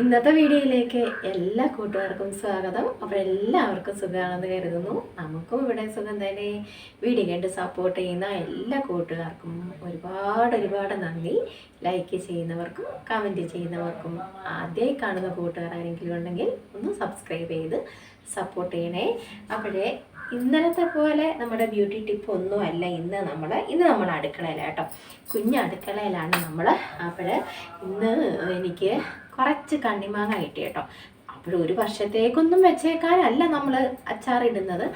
ഇന്നത്തെ വീഡിയോയിലേക്ക് എല്ലാ കൂട്ടുകാർക്കും സ്വാഗതം. അപ്പോൾ എല്ലാവർക്കും സുഖമാണെന്ന് കരുതുന്നു. നമുക്കും ഇവിടെ സുഖം തന്നെ. വീഡിയോ കണ്ട് സപ്പോർട്ട് ചെയ്യുന്ന എല്ലാ കൂട്ടുകാർക്കും ഒരുപാട് ഒരുപാട് നന്ദി. ലൈക്ക് ചെയ്യുന്നവർക്കും കമന്റ് ചെയ്യുന്നവർക്കും ആദ്യമായി കാണുന്ന കൂട്ടുകാർ ആരെങ്കിലും ഉണ്ടെങ്കിൽ ഒന്ന് സബ്സ്ക്രൈബ് ചെയ്ത് സപ്പോർട്ട് ചെയ്യണേ. അപ്പോഴേ ഇന്നലത്തെ പോലെ നമ്മുടെ ബ്യൂട്ടി ടിപ്പ് ഒന്നുമല്ല ഇന്ന് നമ്മൾ ഇന്ന് നമ്മൾ അടുക്കളയിലാണ് കുഞ്ഞ് അടുക്കളയിലാണ് നമ്മൾ അപ്പോൾ ഇന്ന് എനിക്ക് കുറച്ച് കണ്ണിമാങ്ങ കിട്ടി കേട്ടോ. അപ്പോൾ ഒരു വർഷത്തേക്കൊന്നും വെച്ചേക്കാനല്ല നമ്മൾ അച്ചാറിടുന്നത്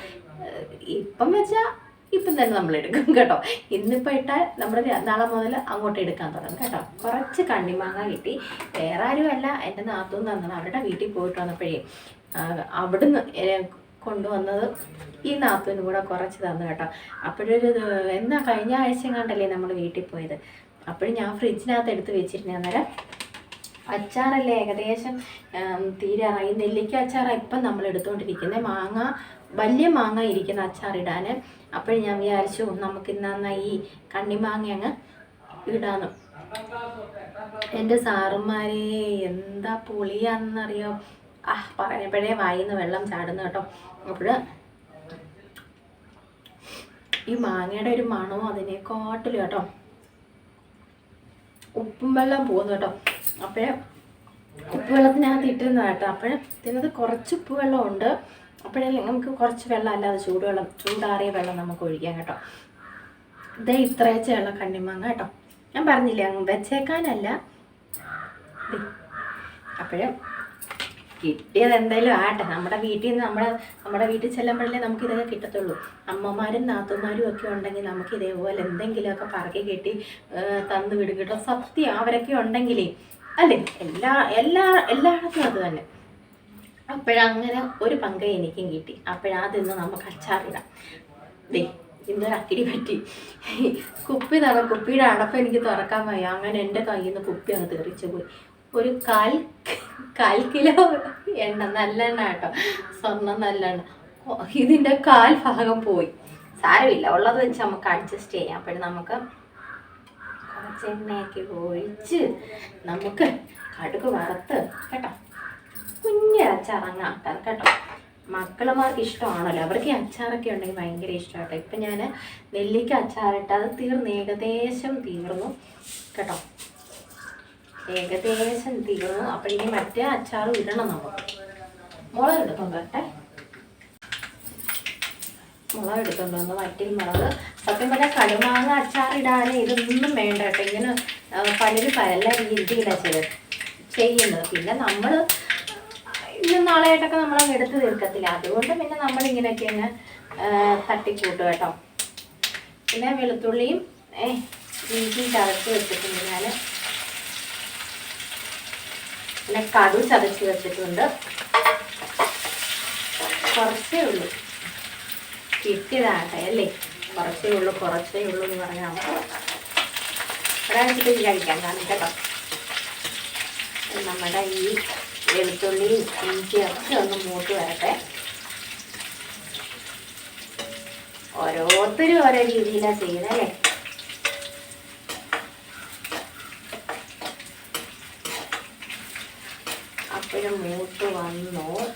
ഇപ്പം വെച്ചാൽ ഇപ്പം തന്നെ നമ്മൾ എടുക്കും കേട്ടോ. ഇന്നിപ്പോൾ ഇട്ടാൽ നമ്മൾ നാളെ മുതൽ അങ്ങോട്ട് എടുക്കാൻ തുടങ്ങും കേട്ടോ. കുറച്ച് കണ്ണിമാങ്ങ കിട്ടി. വേറെ ആരുമല്ല. എന്റെ നാത്തൂന്ന് തന്നത് അവരുടെ വീട്ടിൽ പോയിട്ട് വന്നപ്പോഴേ അവിടുന്ന് കൊണ്ടുവന്നത് ഈ നാത്തൂന് കൂടെ കുറച്ച് തന്നു കേട്ടോ. അപ്പോഴൊരു എന്നാ കഴിഞ്ഞ ആഴ്ച കണ്ടല്ലേ നമ്മൾ വീട്ടിൽ പോയത്? അപ്പോഴും ഞാൻ ഫ്രിഡ്ജിനകത്ത് എടുത്ത് വെച്ചിരുന്നേ അന്നേരം അച്ചാറല്ലേ ഏകദേശം തീരെ തീരാറായി നെല്ലിക്ക അച്ചാറാണ് ഇപ്പം നമ്മൾ എടുത്തുകൊണ്ടിരിക്കുന്നത് മാങ്ങ വലിയ മാങ്ങ ഇരിക്കുന്ന അച്ചാറിടാൻ അപ്പോൾ ഞാൻ വിചാരിച്ചു നമുക്ക് ഇന്നാ ഈ കണ്ണിമാങ്ങ അങ്ങ് ഇടാന്ന്. എന്റെ സാറുമാരെ എന്താ പൊളിയാണെന്നറിയോ ആ പറഞ്ഞപ്പോഴേ വായിന്ന് വെള്ളം ചാടുന്നു കേട്ടോ. അപ്പോൾ ഈ മാങ്ങയുടെ ഒരു മണവും അതിനെക്കാട്ടിലും കേട്ടോ. ഉപ്പും വെള്ളം പോകുന്നു കേട്ടോ. അപ്പോഴേ ഉപ്പ് വെള്ളത്തിനകത്ത് ഇട്ടിരുന്ന കേട്ടോ. അപ്പോഴും ഇതിനകത്ത് കുറച്ച് ഉപ്പ് വെള്ളം ഉണ്ട് അപ്പോഴേ നമുക്ക് കുറച്ച് വെള്ളം അല്ലാതെ ചൂടുവെള്ളം ചൂടാറിയ വെള്ളം നമുക്ക് ഒഴിക്കാം കേട്ടോ. ഇതേ ഇത്രയച്ചുള്ള കണ്ണിമാങ്ങ കേട്ടോ. ഞാൻ പറഞ്ഞില്ലേ അങ്ങ് വെച്ചേക്കാനല്ല. അപ്പോഴേ കിട്ടിയത് എന്തായാലും ആട്ടെ നമ്മുടെ വീട്ടിൽ നിന്ന് നമ്മുടെ നമ്മുടെ വീട്ടിൽ ചെല്ലുമ്പോഴല്ലേ നമുക്ക് ഇതൊക്കെ കിട്ടത്തുള്ളൂ. അമ്മമാരും നാത്തുമാരും ഒക്കെ ഉണ്ടെങ്കിൽ നമുക്ക് ഇതേപോലെ എന്തെങ്കിലുമൊക്കെ പറക്കി കെട്ടി തന്നു വിടും. കേട്ടോ സത്യം അവരൊക്കെ ഉണ്ടെങ്കിലേ അല്ലേ? എല്ലാ എല്ലാ എല്ലായിടത്തും അത് തന്നെ. അപ്പോഴങ്ങനെ ഒരു പങ്ക് എനിക്കും കിട്ടി. അപ്പോഴതിന്ന് നമുക്ക് അച്ചാറിടാം. ദേ ഇന്നൊരു അക്കിടി പറ്റി. കുപ്പി തുറ കുപ്പിയുടെ അടപ്പ് എനിക്ക് തുറക്കാൻ വയ്യ. അങ്ങനെ എന്റെ കയ്യിൽ നിന്ന് കുപ്പി അങ്ങ് തെറിച്ചു പോയി. ഒരു കാൽ കാൽ കിലോ എണ്ണ നല്ലെണ്ണ കേട്ടോ. സ്വർണം നല്ലെണ്ണ എണ്ണ. ഇതിന്റെ കാൽ ഭാഗം പോയി. സാരമില്ല. ഉള്ളത് വെച്ച് നമുക്ക് അഡ്ജസ്റ്റ് ചെയ്യാം. അപ്പോഴും നമുക്ക് കുറച്ച് എണ്ണയൊക്കെ ഒഴിച്ച് നമുക്ക് കടുക് വറുത്ത് കേട്ടോ. കുഞ്ഞൊരച്ചാറങ്ങ് ആക്കാൻ കേട്ടോ. മക്കളുമാർക്ക് ഇഷ്ടമാണല്ലോ. അവർക്ക് ഈ അച്ചാറൊക്കെ ഉണ്ടെങ്കിൽ ഭയങ്കര ഇഷ്ടമാട്ടോ. ഇപ്പം ഞാൻ നെല്ലിക്ക അച്ചാറിട്ട് അത് തീർന്ന് ഏകദേശം തീർന്നു കേട്ടോ. ഏകദേശം തീർന്നു. അപ്പം ഇനി മറ്റേ അച്ചാറ് ഇടണം നമുക്ക്. മുളക് എടുത്തോണ്ട് വരട്ടെ. മുളക് എടുത്തോണ്ട് വന്ന് വറ്റൽ മുളക് സത്യം പറഞ്ഞാൽ കടുമാങ്ങ അച്ചാറിടാൻ ഇതൊന്നും വേണ്ട കേട്ടോ. ഇങ്ങനെ പലരും പല രീതിയിലാണ് ചെയ്ത് ചെയ്യുന്നത്. പിന്നെ നമ്മൾ ഇന്ന് നാളെയായിട്ടൊക്കെ നമ്മളങ്ങ് എടുത്തു തീർക്കത്തില്ല. അതുകൊണ്ട് പിന്നെ നമ്മൾ ഇങ്ങനെയൊക്കെ അങ്ങ് തട്ടിക്കൂട്ടും കേട്ടോ. പിന്നെ വെളുത്തുള്ളിയും ഏ ഇഞ്ചി ചതച്ച് വെച്ചിട്ടുണ്ട് ഞാൻ പിന്നെ കടു ചതച്ച് വെച്ചിട്ടുണ്ട്. കുറച്ചേ ഉള്ളൂ. കിട്ടിയതാട്ടെ അല്ലേ? കുറച്ചേ ഉള്ളൂ കുറച്ചേ ഉള്ളൂ എന്ന് പറഞ്ഞാൽ നമുക്ക് ഒരാഴ്ചത്തെ കഴിക്കാൻ കാരണം കേട്ടോ. നമ്മുടെ ഈ വെളുത്തുള്ളിയും ഇഞ്ചി ഒക്കെ ഒന്ന് മൂട്ട് വരട്ടെ. ഓരോരുത്തരും ഓരോ രീതിയിലാണ് ചെയ്യുന്നത് അപ്പോഴും മൂത്ത് വന്നു.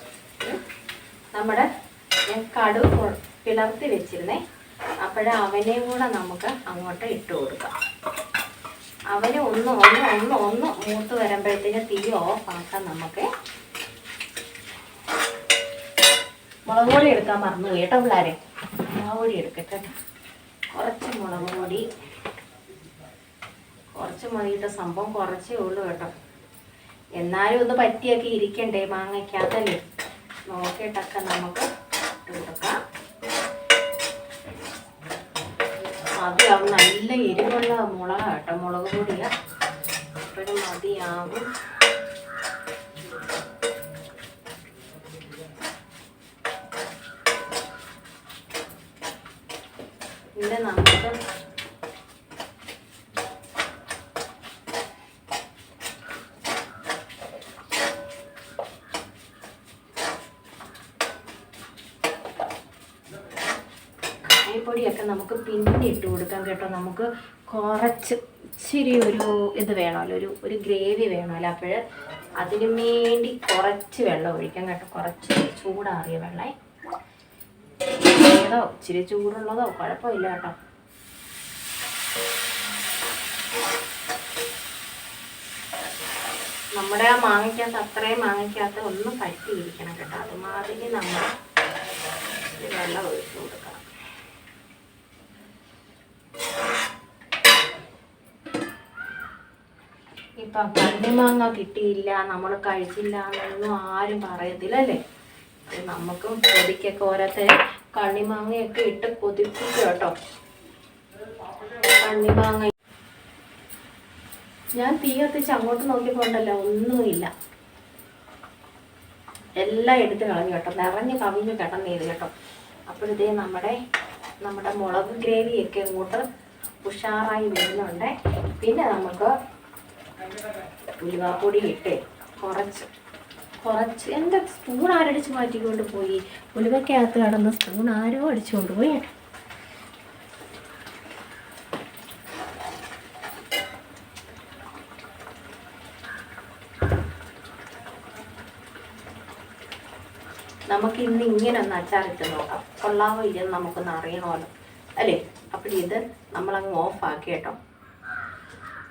നമ്മുടെ ഞാൻ കടു കൊ- പിളർത്തി വെച്ചിരുന്നേ. അപ്പോഴ അവനെയും കൂടെ നമുക്ക് അങ്ങോട്ട് ഇട്ട് കൊടുക്കാം. അവന് ഒന്ന് ഒന്ന് ഒന്ന് ഒന്ന് മൂത്ത് വരുമ്പോഴത്തേക്ക് തീ ഓഫ് ആക്കാം നമുക്ക് മുളക് പൊടി എടുക്കാൻ മറന്നു കേട്ടോ പിള്ളേരെ. മുളക് പൊടി എടുക്കട്ടെ കുറച്ച് മുളക് പൊടി. കുറച്ച് മതിയിട്ട സംഭവം കുറച്ചേ ഉള്ളൂ കേട്ടോ. എന്നാലും ഒന്ന് പറ്റിയൊക്കെ ഇരിക്കണ്ടേ മാങ്ങയ്ക്കകത്തല്ലേ നോക്കിയിട്ടൊക്കെ നമുക്ക് ഇട്ട് കൊടുക്കാം. മതിയാവും. നല്ല എരിവുള്ള മുളക കേട്ടോ മുളക് പൊടിയ. അപ്പോഴും മതിയാവും. പിന്നെ നമുക്ക് കായപ്പൊടിയൊക്കെ നമുക്ക് പിന്നെ ഇട്ട് കൊടുക്കാം കേട്ടോ. നമുക്ക് കുറച്ച് ഇച്ചിരി ഒരു ഇത് വേണമല്ലോ ഒരു ഒരു ഗ്രേവി വേണമല്ലോ അപ്പോൾ അതിനു വേണ്ടി കുറച്ച് വെള്ളം ഒഴിക്കാം കേട്ടോ. കുറച്ച് ചൂടാറിയ വെള്ളേ ഏതോ ഇച്ചിരി ചൂടുള്ളതോ കുഴപ്പമില്ല കേട്ടോ. നമ്മുടെ ആ മാങ്ങയ്ക്കകത്ത് അത്രയും മാങ്ങയ്ക്കകത്ത് ഒന്ന് പറ്റിയിരിക്കണം കേട്ടോ. അതുമാതിരി നമ്മൾ വെള്ളം ഒഴിച്ചു കൊടുക്കണം ഇപ്പൊ കണ്ണിമാങ്ങ കിട്ടിയില്ല നമ്മൾ കഴിച്ചില്ല എന്നൊന്നും ആരും പറയത്തില്ല അല്ലേ നമുക്കും കൊതിക്കൊക്കെ ഓരോരുത്തരെ കണ്ണിമാങ്ങയൊക്കെ ഇട്ട് കൊതിപ്പിക്കും കേട്ടോ. കണ്ണിമാങ്ങ ഞാൻ തീ കത്തിച്ച് അങ്ങോട്ട് നോക്കിക്കൊണ്ടല്ല ഒന്നുമില്ല. എല്ലാം എടുത്ത് കളഞ്ഞു കേട്ടോ. നിറഞ്ഞ് കവിഞ്ഞ് കിടന്നു ചെയ്ത് കേട്ടോ. അപ്പോഴത്തേ നമ്മുടെ നമ്മുടെ മുളക് ഗ്രേവിയൊക്കെ അങ്ങോട്ട് ഉഷാറായി വരുന്നുണ്ട്. പിന്നെ നമുക്ക് ഉലുവാപ്പൊടി ഇട്ട് കുറച്ച് കുറച്ച്. എന്താ സ്പൂൺ ആരടിച്ച് മാറ്റിക്കൊണ്ട് പോയി. ഉലുവക്കകത്ത് കടന്ന് സ്പൂൺ ആരോ അടിച്ചുകൊണ്ട് പോയി. നമുക്ക് ഇന്ന് ഇങ്ങനെ ഒന്ന് അച്ചാറിട്ട് നോക്കാം. കൊള്ളാമോ ഇല്ലെന്ന് നമുക്കൊന്ന് അറിയണമല്ലോ. അല്ലേ? അപ്പോൾ ഇത് നമ്മളങ്ങ് ഓഫാക്കി കേട്ടോ.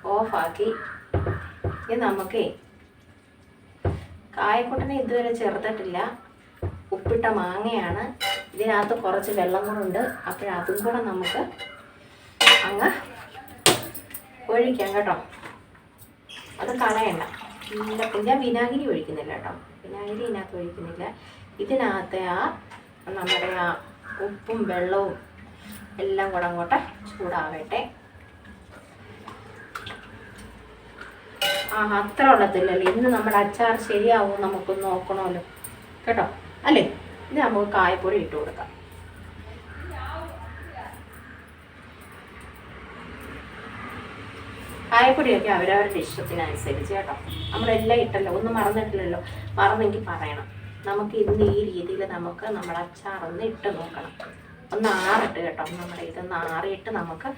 ഓഫാക്കി ഇനി നമുക്കേ കായക്കൂട്ടനെ ഇതുവരെ ചേർത്തിട്ടില്ല. ഉപ്പിട്ട മാങ്ങയാണ്. ഇതിനകത്ത് കുറച്ച് വെള്ളം കൂടെ ഉണ്ട്. അപ്പോഴതും കൂടെ നമുക്ക് അങ്ങ് ഒഴിക്കാം കേട്ടോ. അത് കളയണ്ട. ഞാൻ വിനാഗിരി ഒഴിക്കുന്നില്ല കേട്ടോ. വിനാഗിരി ഇതിനകത്ത് ഒഴിക്കുന്നില്ല. ഇതിനകത്തെ ആ നമ്മുടെ ആ ഉപ്പും വെള്ളവും എല്ലാം കൂടെ അങ്ങോട്ട് ചൂടാവട്ടെ. ആ അത്ര ഉള്ളതില്ലല്ലോ ഇന്ന് നമ്മുടെ അച്ചാർ ശരിയാവും നമുക്കൊന്ന് നോക്കണമല്ലോ. കേട്ടോ? അല്ലേ? ഇത് നമുക്ക് കായപ്പൊടി ഇട്ട് കൊടുക്കാം. കായപ്പൊടിയൊക്കെ അവരവരുടെ ഇഷ്ടത്തിനനുസരിച്ച് കേട്ടോ. നമ്മളെല്ലാം ഇട്ടല്ലോ. ഒന്നും മറന്നിട്ടില്ലല്ലോ. മറന്നെങ്കിൽ പറയണം. നമുക്ക് ഇന്ന് ഈ രീതിയിൽ നമുക്ക് നമ്മുടെ അച്ചാർ ഒന്ന് ഇട്ട് നോക്കണം. ഒന്ന് ആറിട്ട് കേട്ടോ. നമ്മുടെ ഇതൊന്ന് ആറിയിട്ട് നമുക്ക്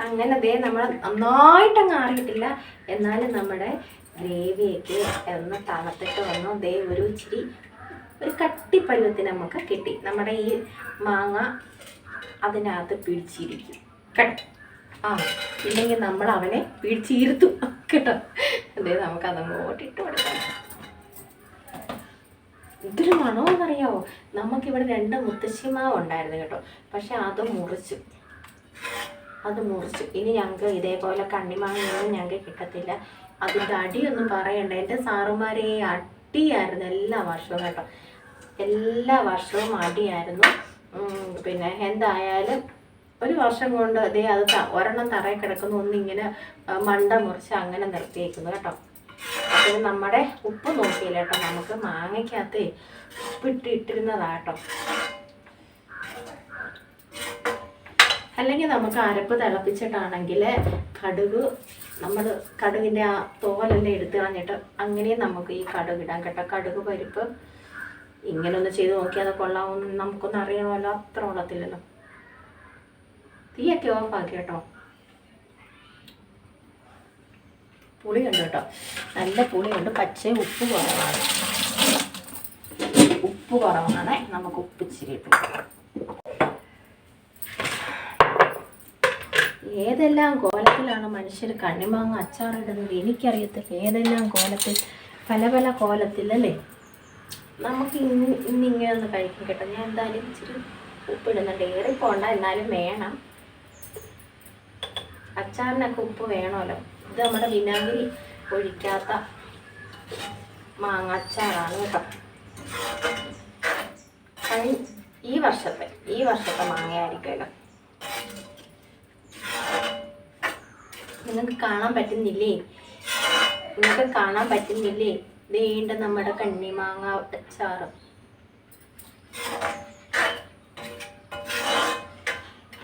അങ്ങനെ ദേ നമ്മൾ നന്നായിട്ടങ്ങ് ആറിയിട്ടില്ല. എന്നാലും നമ്മുടെ ഗ്രേവിയൊക്കെ ഒന്ന് തണുത്തിട്ട് വന്നു. ദേ ഒരു ഇച്ചിരി ഒരു കട്ടിപ്പരുവത്തിന് നമുക്ക് കിട്ടി. നമ്മുടെ ഈ മാങ്ങ അതിനകത്ത് പിടിച്ചിരിക്കും. കേട്ടോ ആ ഇല്ലെങ്കിൽ നമ്മൾ അവനെ പിടിച്ചിരുത്തും. കേട്ടോ. അതേ നമുക്ക് അതങ്ങോട്ട് ഇട്ട് കൊടുക്കാം. ഇതൊരു മണമെന്നറിയാവോ നമുക്കിവിടെ രണ്ട് മുത്തശ്ശിമാവ് ഉണ്ടായിരുന്നു കേട്ടോ. പക്ഷെ അത് മുറിച്ചു. അത് മുറിച്ചു. ഇനി ഞങ്ങൾക്ക് ഇതേപോലെ കണ്ണിമാങ്ങയൊന്നും ഞങ്ങൾക്ക് കിട്ടത്തില്ല. അതിന്റെ അടിയൊന്നും പറയണ്ട. എന്റെ സാറുമാരെ അടിയായിരുന്നു എല്ലാ വർഷവും കേട്ടോ. എല്ലാ വർഷവും അടിയായിരുന്നു. പിന്നെ എന്തായാലും ഒരു വർഷം കൊണ്ട് അതേ അത് ഒരെണ്ണം തറയിൽ കിടക്കുന്നു. ഒന്നിങ്ങനെ മണ്ട മുറിച്ച് അങ്ങനെ നിർത്തിയേക്കുന്നു കേട്ടോ. അപ്പോൾ നമ്മുടെ ഉപ്പ് നോക്കിയില്ല കേട്ടോ. നമുക്ക് മാങ്ങയ്ക്കകത്ത് ഉപ്പിട്ട് അല്ലെങ്കിൽ നമുക്ക് അരപ്പ് തിളപ്പിച്ചിട്ടാണെങ്കിൽ കടുക് നമ്മൾ കടുകിന്റെ ആ തോലെല്ലാം എടുത്ത് കളഞ്ഞിട്ട് അങ്ങനെയും നമുക്ക് ഈ കടുക് ഇടാം കേട്ടോ. കടുക് പരിപ്പ് ഇങ്ങനെ ഒന്ന് ചെയ്ത് നോക്കിയാൽ അത് കൊള്ളാമെന്ന് നമുക്കൊന്നും അറിയാമല്ലോ അത്ര ഉള്ളത്തില്ലല്ലോ തീയൊക്കെ ഓഫാക്കി കേട്ടോ. പുളിയുണ്ട് കേട്ടോ. നല്ല പുളിയുണ്ട്. പച്ച ഉപ്പ് കുറവാണ്. ഉപ്പ് കുറവാണ്. നമുക്ക് ഉപ്പ് ഇട്ടു ഏതെല്ലാം കോലത്തിലാണ് മനുഷ്യർ കണ്ണിമാങ്ങ അച്ചാറിടുന്നത്? എനിക്കറിയത്തില്ല. ഏതെല്ലാം കോലത്തിൽ? പല പല കോലത്തിലല്ലേ നമുക്ക് ഇന്ന് ഇന്നിങ്ങനെ ഒന്ന് കഴിക്കും കേട്ടോ. ഞാൻ എന്തായാലും ഇച്ചിരി ഉപ്പിടുന്നുണ്ട്. ഏറി പോണ്ട എന്നാലും വേണം. അച്ചാറിനൊക്കെ ഉപ്പ് വേണമല്ലോ. ഇത് നമ്മുടെ വിനാഗിരി ഒഴിക്കാത്ത മാങ്ങ അച്ചാറാണ് കേട്ടോ. ഈ വർഷത്തെ ഈ വർഷത്തെ മാങ്ങയായിരിക്കുമല്ലോ. നിങ്ങൾക്ക് കാണാൻ പറ്റുന്നില്ലേ? നിങ്ങൾക്ക് കാണാൻ പറ്റുന്നില്ലേ? വേണ്ട നമ്മുടെ കണ്ണിമാങ്ങ അച്ചാറ്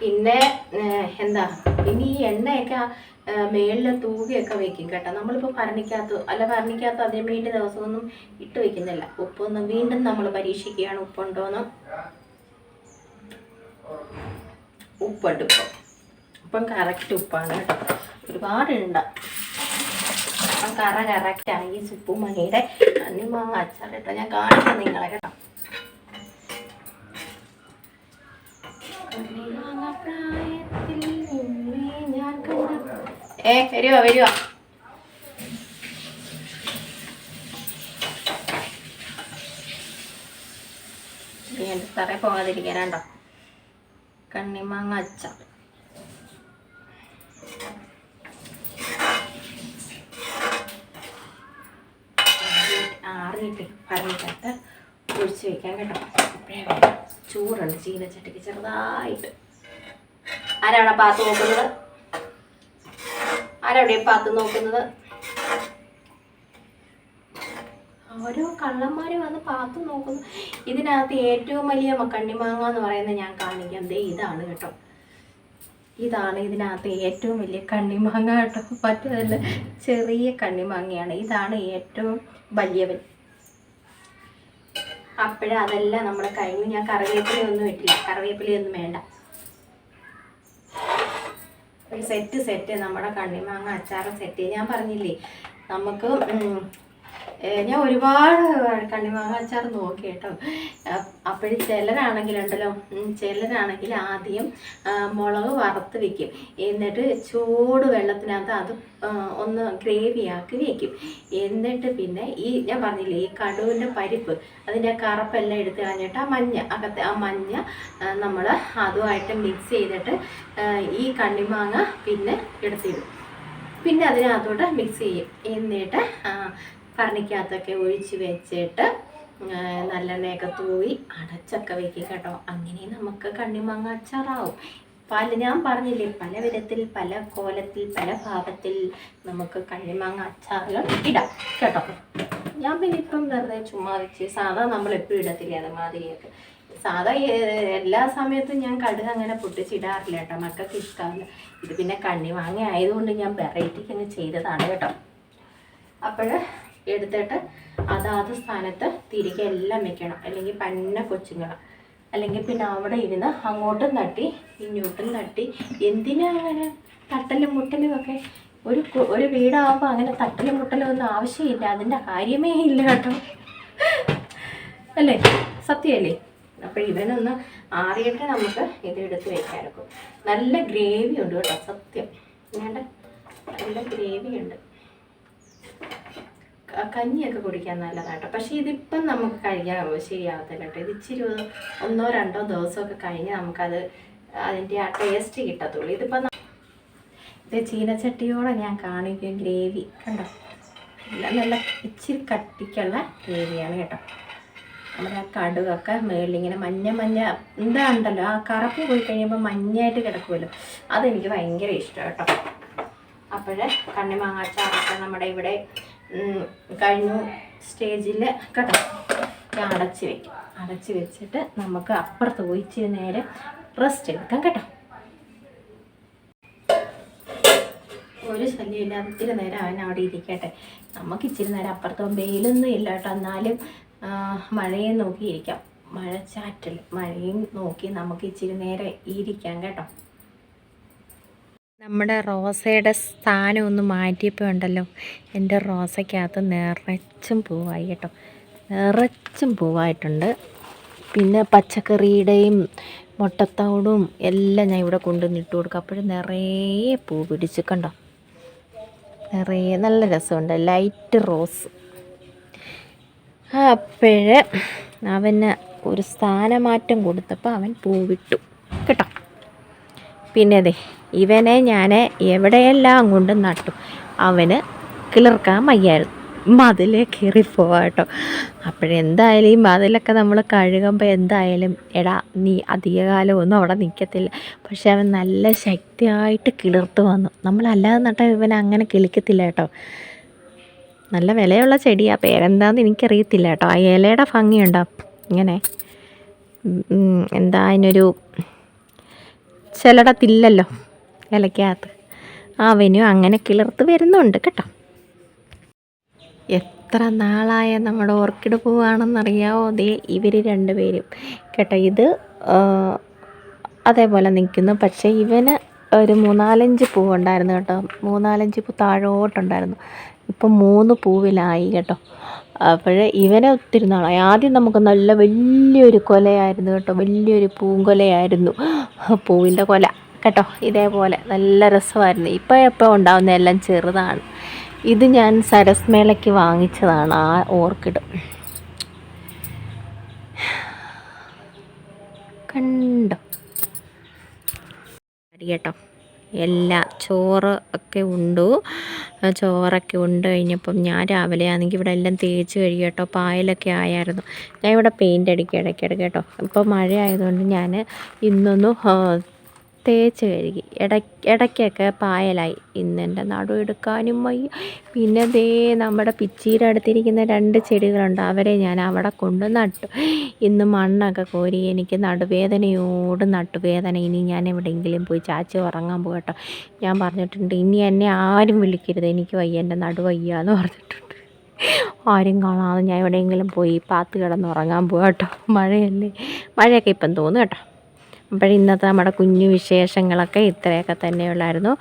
പിന്നെ എന്താ? ഇനി ഈ എണ്ണയൊക്കെ മേളിൽ തൂകിയൊക്കെ വെക്കും കേട്ടോ. നമ്മളിപ്പോൾ ഭരണിക്കകത്ത് അല്ല ഭരണിക്കകത്ത് അതിന് വേണ്ടി ദിവസമൊന്നും ഇട്ട് വെക്കുന്നില്ല. ഉപ്പൊന്നും വീണ്ടും നമ്മൾ പരീക്ഷിക്കുകയാണ് ഉപ്പുണ്ടോന്ന്. ഉപ്പുണ്ട് ഇപ്പോൾ ഉപ്പം കറക്റ്റ് ഉപ്പാണ് കേട്ടോ. ഒരുപാട് ഇടണ്ട അപ്പം കറ കറക്റ്റായി സുപ്പുമണിയുടെ കണ്ണിമാങ്ങ അച്ചാർ കേട്ടോ ഞാൻ കാണിക്കാം നിങ്ങളെ കേട്ടോ. വരുവാ വരുവാ? കണ്ണിമാങ്ങ അച്ചാർ. പറഞ്ഞിട്ട് ഒഴിച്ച് വെക്കാൻ കേട്ടോ. അപ്പോഴേ വേണം. ചൂടുണ്ട് ചീനച്ചട്ടിക്ക് ചെറുതായിട്ട്. ആരാണ് പാത്ത് നോക്കുന്നത്? ആരവിടെ പാത്ത് നോക്കുന്നത്? ഓരോ കള്ളന്മാർ വന്ന് പാത്ത് നോക്കുന്നു. ഇതിനകത്ത് ഏറ്റവും വലിയ കണ്ണിമാങ്ങ എന്ന് പറയുന്നത് ഞാൻ കാണിക്കാം. ദേ ഇതാണ് കേട്ടോ. ഇതാണ് ഇതിനകത്ത് ഏറ്റവും വലിയ കണ്ണിമാങ്ങ കേട്ടോ. മറ്റേതല്ല ചെറിയ കണ്ണിമാങ്ങയാണ്. ഇതാണ് ഏറ്റവും വലിയവൻ. അപ്പോഴേ അതെല്ലാം നമ്മൾ കഴിഞ്ഞു ഞാൻ കറിവേപ്പിലയൊന്നും ഇട്ടില്ല. കറിവേപ്പിലയൊന്നും വേണ്ട. ഒരു സെറ്റ് സെറ്റ് നമ്മുടെ കണ്ണിമാങ്ങ അച്ചാറ് സെറ്റ് ഞാൻ പറഞ്ഞില്ലേ നമുക്ക് ഞാൻ ഒരുപാട് കണ്ണിമാങ്ങ നോക്കി കേട്ടോ. അപ്പോഴും ചിലരാണെങ്കിലുണ്ടല്ലോ ചിലരാണെങ്കിൽ ആദ്യം മുളക് വറുത്ത് വെക്കും. എന്നിട്ട് ചൂട് വെള്ളത്തിനകത്ത് അത് ഒന്ന് ഗ്രേവിയാക്കി വെക്കും. എന്നിട്ട് പിന്നെ ഈ ഞാൻ പറഞ്ഞില്ലേ ഈ കടുവിന്റെ പരിപ്പ് അതിന്റെ കറുപ്പെല്ലാം എടുത്ത് കളഞ്ഞിട്ട് ആ മഞ്ഞ അകത്തെ ആ മഞ്ഞ നമ്മൾ അതുമായിട്ട് മിക്സ് ചെയ്തിട്ട് ഈ കണ്ണിമാങ്ങ പിന്നെ എടുത്തിടും. പിന്നെ അതിനകത്തോട്ട് മിക്സ് ചെയ്യും. എന്നിട്ട് ഭരണിക്കകത്തൊക്കെ ഒഴിച്ച് വെച്ചിട്ട് നല്ലെണ്ണയൊക്കെ തൂവി അടച്ചൊക്കെ വെക്കുക കേട്ടോ. അങ്ങനെ നമുക്ക് കണ്ണിമാങ്ങ അച്ചാറാവും. പല ഞാൻ പറഞ്ഞില്ലേ പല വിധത്തിൽ പല കോലത്തിൽ പല ഭാവത്തിൽ നമുക്ക് കണ്ണിമാങ്ങ അച്ചാറുകൾ ഇടാം കേട്ടോ. ഞാൻ പിന്നെ ഇപ്പം വെറുതെ ചുമ്മാ വെച്ച് സാധാ നമ്മൾ എപ്പോഴും ഇടത്തില്ലേ അതുമാതിരിയൊക്കെ. സാധാ എല്ലാ സമയത്തും ഞാൻ കടുക് അങ്ങനെ പൊട്ടിച്ചിടാറില്ല കേട്ടോ മക്കൾക്ക് ഇഷ്ടമല്ല ഇത് പിന്നെ കണ്ണിമാങ്ങ ആയതുകൊണ്ട് ഞാൻ വെറൈറ്റിക്ക് അങ്ങ് ചെയ്തതാണ് കേട്ടോ. അപ്പോൾ എടുത്തിട്ട് അതാത് സ്ഥാനത്ത് തിരികെ എല്ലാം വെക്കണം. അല്ലെങ്കിൽ പന്ന കൊച്ചുങ്ങൾ അല്ലെങ്കിൽ പിന്നെ അവിടെ ഇരുന്ന് അങ്ങോട്ടും തട്ടി ഇങ്ങോട്ടും തട്ടി. എന്തിനാ അങ്ങനെ തട്ടലും മുട്ടലും ഒക്കെ? ഒരു ഒരു വീടാകുമ്പോൾ അങ്ങനെ തട്ടലും മുട്ടലും ഒന്നും ആവശ്യമില്ല. അതിന്റെ കാര്യമേ ഇല്ല കേട്ടോ. അല്ലേ? സത്യമല്ലേ? അപ്പോൾ ഇവനൊന്ന് ആറിയിട്ട് നമുക്ക് ഇത് എടുത്ത് വെക്കാനൊക്കെ. നല്ല ഗ്രേവി ഉണ്ട് കേട്ടോ സത്യം. വേണ്ട. നല്ല ഗ്രേവി ഉണ്ട്. കഞ്ഞിയൊക്കെ കുടിക്കാൻ നല്ലതാട്ടോ. പക്ഷേ ഇതിപ്പം നമുക്ക് കഴിക്കാൻ ശരിയാവത്തില്ല കേട്ടോ. ഇത് ഇച്ചിരി ഒന്നോ രണ്ടോ ദിവസമൊക്കെ കഴിഞ്ഞ് നമുക്കത് അതിന്റെ ആ ടേസ്റ്റ് കിട്ടത്തുള്ളൂ. ഇതിപ്പം ഇത് ചീനച്ചട്ടിയോടെ ഞാൻ കാണിക്കും ഗ്രേവി. കണ്ടോ? നല്ല ഇച്ചിരി കട്ടിക്കുള്ള ഗ്രേവിയാണ് കേട്ടോ. നമ്മുടെ ആ കടുകൊക്കെ മേളിലിങ്ങനെ മഞ്ഞ മഞ്ഞ എന്താ ഉണ്ടല്ലോ? ആ കറുപ്പ് പോയി കഴിയുമ്പോൾ മഞ്ഞായിട്ട് കിടക്കുമല്ലോ. അതെനിക്ക് ഭയങ്കര ഇഷ്ടം കേട്ടോ. അപ്പോഴേ കണ്ണിമാങ്ങാച്ചാറൊക്കെ നമ്മുടെ ഇവിടെ കഴിഞ്ഞു സ്റ്റേജിൽ കേട്ടോ. ഞാൻ അടച്ച് വെക്കും. അടച്ച് വെച്ചിട്ട് നമുക്ക് അപ്പുറത്ത് ഒഴിച്ച് നേരെ റെസ്റ്റ് എടുക്കാം കേട്ടോ. ഒരു ശല്യമില്ലാതെ ഇത്തിരി നേരം അവൻ അവിടെ ഇരിക്കട്ടെ. നമുക്ക് ഇച്ചിരി നേരം അപ്പുറത്തും വെയിലൊന്നും ഇല്ല കേട്ടോ. എന്നാലും മഴയെ നോക്കി ഇരിക്കാം മഴച്ചാറ്റൽ. മഴയും നോക്കി നമുക്ക് ഇച്ചിരി നേരം ഇരിക്കാം കേട്ടോ. നമ്മുടെ റോസയുടെ സ്ഥാനം ഒന്ന് മാറ്റിയപ്പോൾ ഉണ്ടല്ലോ. എന്റെ റോസയ്ക്കകത്ത് നിറച്ചും പൂവായി കേട്ടോ. നിറച്ചും പൂവായിട്ടുണ്ട്. പിന്നെ പച്ചക്കറിയുടെയും മുട്ടത്തോടും എല്ലാം ഞാൻ ഇവിടെ കൊണ്ടുവന്ന് ഇട്ട് കൊടുക്കും. അപ്പോഴും നിറയെ പൂ പിടിച്ച് കണ്ടോ? നിറയെ നല്ല രസമുണ്ട്. Light rose. അപ്പോഴ് അവന് ഒരു സ്ഥാനമാറ്റം കൊടുത്തപ്പോൾ അവൻ പൂവിട്ടു കേട്ടോ. പിന്നെ അതെ ഇവനെ ഞാൻ എവിടെയെല്ലാം കൊണ്ട് നട്ടു. അവന് കിളിർക്കാൻ വയ്യായിരുന്നു. മതിലേ കയറി പോവാ കേട്ടോ. അപ്പോഴെന്തായാലും ഈ മതിലൊക്കെ നമ്മൾ കഴുകുമ്പോൾ എന്തായാലും എടാ നീ അധികകാലം ഒന്നും അവിടെ നിൽക്കത്തില്ല പക്ഷെ അവൻ നല്ല ശക്തിയായിട്ട് കിളിർത്ത് വന്നു. നമ്മളല്ലാതെ നട്ട ഇവൻ അങ്ങനെ കിളിക്കത്തില്ല കേട്ടോ. നല്ല വിലയുള്ള ചെടിയാണ് പേരെന്താണെന്ന് എനിക്കറിയത്തില്ല കേട്ടോ. ആ ഇലയുടെ ഭംഗിയുണ്ടോ? ഇങ്ങനെ. എന്താ അതിനൊരു ചിലടത്തില്ലല്ലോ. ഇലക്കകത്ത് അവനും അങ്ങനെ കിളിർത്ത് വരുന്നുണ്ട് കേട്ടോ. എത്ര നാളായ നമ്മുടെ ഓർക്കിഡ് പൂവാണെന്നറിയാവോ? ദേ ഇവർ രണ്ടുപേരും. കേട്ടോ ഇത് അതേപോലെ നിൽക്കുന്നു. പക്ഷേ ഇവന് ഒരു മൂന്നാലഞ്ച് പൂവുണ്ടായിരുന്നു കേട്ടോ. മൂന്നാലഞ്ച് പൂ താഴോട്ടുണ്ടായിരുന്നു. ഇപ്പം മൂന്ന് പൂവിലായി കേട്ടോ. അപ്പോൾ ഇവനെ ഒത്തിരി നാളായി. ആദ്യം നമുക്ക് നല്ല വലിയൊരു കൊലയായിരുന്നു കേട്ടോ. വലിയൊരു പൂങ്കൊലയായിരുന്നു. പൂവിന്റെ കൊല. കേട്ടോ ഇതേപോലെ നല്ല രസമായിരുന്നു. ഇപ്പോഴെപ്പോൾ ഉണ്ടാകുന്ന എല്ലാം ചെറുതാണ്. ഇത് ഞാൻ സരസ് മേളയ്ക്ക് വാങ്ങിച്ചതാണ് ആ ഓർക്കിഡ്. കണ്ടോ? കേട്ടോ. എല്ലാ ചോറ് ഒക്കെ ഉണ്ടു. ചോറൊക്കെ ഉണ്ട് കഴിഞ്ഞപ്പം ഞാൻ രാവിലെ ആണെങ്കിൽ ഇവിടെ എല്ലാം തേച്ച് കഴിയും കേട്ടോ. പായലൊക്കെ ആയായിരുന്നു. ഞാൻ ഇവിടെ പെയിന്റ് അടിക്കുക ഇടയ്ക്കിടയ്ക്ക് കേട്ടോ. ഇപ്പോൾ മഴ ആയതുകൊണ്ട് ഞാൻ ഇന്നൊന്ന് തേച്ച് കഴുകി. ഇട ഇടയ്ക്കൊക്കെ പായലായി. ഇന്ന് എന്റെ നടു എടുക്കാനും വയ്യ. പിന്നെ ദേ നമ്മുടെ പിച്ചിയുടെ അടുത്തിരിക്കുന്ന രണ്ട് ചെടികളുണ്ട്. അവരെ ഞാൻ അവിടെ കൊണ്ട് നട്ടു. ഇന്ന് മണ്ണൊക്കെ കോരി എനിക്ക് നടുവേദനയോട് നട്ടുവേദന. ഇനി ഞാൻ എവിടെയെങ്കിലും പോയി ചാച്ചി ഉറങ്ങാൻ പോകട്ടോ. ഞാൻ പറഞ്ഞിട്ടുണ്ട് ഇനി എന്നെ ആരും വിളിക്കരുത്. എനിക്ക് വയ്യ. എന്റെ നടു വയ്യ എന്ന് പറഞ്ഞിട്ടുണ്ട്. ആരും കാണാതെ ഞാൻ എവിടെയെങ്കിലും പോയി പാത്ത് കിടന്ന് ഉറങ്ങാൻ പോകട്ടോ. മഴയല്ലേ? മഴയൊക്കെ ഇപ്പം തോന്നും കേട്ടോ. അപ്പോൾ ഇന്നത്തെ നമ്മുടെ കുഞ്ഞു വിശേഷങ്ങളൊക്കെ ഇത്രയൊക്കെ തന്നെയുള്ളായിരുന്നു.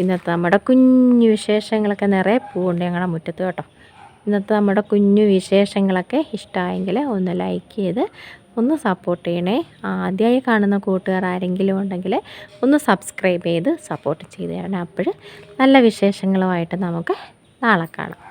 ഇന്നത്തെ നമ്മുടെ കുഞ്ഞു വിശേഷങ്ങളൊക്കെ നിറയെ പൂവുണ്ട് ഞങ്ങളുടെ മുറ്റത്ത് കേട്ടോ. ഇന്നത്തെ നമ്മുടെ കുഞ്ഞു വിശേഷങ്ങളൊക്കെ ഇഷ്ടമായെങ്കിൽ ഒന്ന് ലൈക്ക് ചെയ്ത് ഒന്ന് സപ്പോർട്ട് ചെയ്യണേ. ആദ്യമായി കാണുന്ന കൂട്ടുകാർ ആരെങ്കിലും ഉണ്ടെങ്കിൽ ഒന്ന് സബ്സ്ക്രൈബ് ചെയ്ത് സപ്പോർട്ട് ചെയ്ത് തരണം. അപ്പോൾ നല്ല വിശേഷങ്ങളുമായിട്ട് നമുക്ക് നാളെ കാണാം.